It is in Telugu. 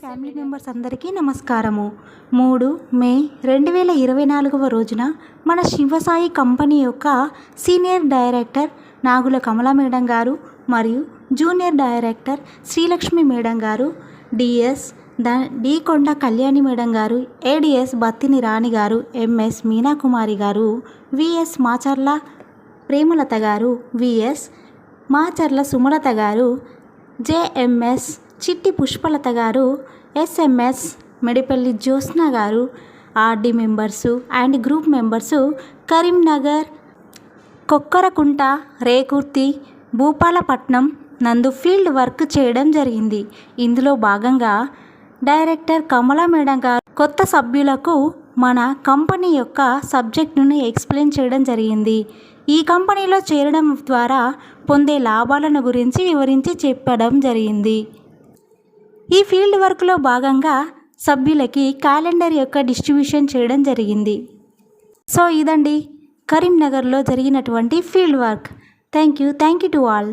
ఫ్యామిలీ మెంబర్స్ అందరికీ నమస్కారము. మూడు మే రెండు వేల ఇరవై నాలుగవ రోజున మన శివసాయి కంపెనీ యొక్క senior director Nagula Kamala madam గారు మరియు జూనియర్ డైరెక్టర్ శ్రీలక్ష్మి మేడం గారు డిఎస్ ద డి కొండ కళ్యాణి మేడం గారు ఏడిఎస్ బత్తిని రాణి గారు ఎంఎస్ మీనాకుమారి గారు విఎస్ మాచర్ల ప్రేమలత గారు విఎస్ మాచర్ల సుమలత గారు జేఎంఎస్ చిట్టి పుష్పలత గారు ఎస్ఎంఎస్ మెడిపల్లి జ్యోత్స్న గారు RD members and group members Karimnagar Kokkarakunta Rekurthi Bhupalapatnam నందు ఫీల్డ్ వర్క్ చేయడం జరిగింది. ఇందులో భాగంగా డైరెక్టర్ కమలా మేడం గారు కొత్త సభ్యులకు మన కంపెనీ యొక్క సబ్జెక్టును ఎక్స్ప్లెయిన్ చేయడం జరిగింది. ఈ కంపెనీలో చేరడం ద్వారా పొందే లాభాలను గురించి వివరించి చెప్పడం జరిగింది. ఈ ఫీల్డ్ వర్క్లో భాగంగా సభ్యులకి క్యాలెండర్ యొక్క డిస్ట్రిబ్యూషన్ చేయడం జరిగింది. సో ఇదండి కరీంనగర్లో జరిగినటువంటి field work. Thank you thank you to all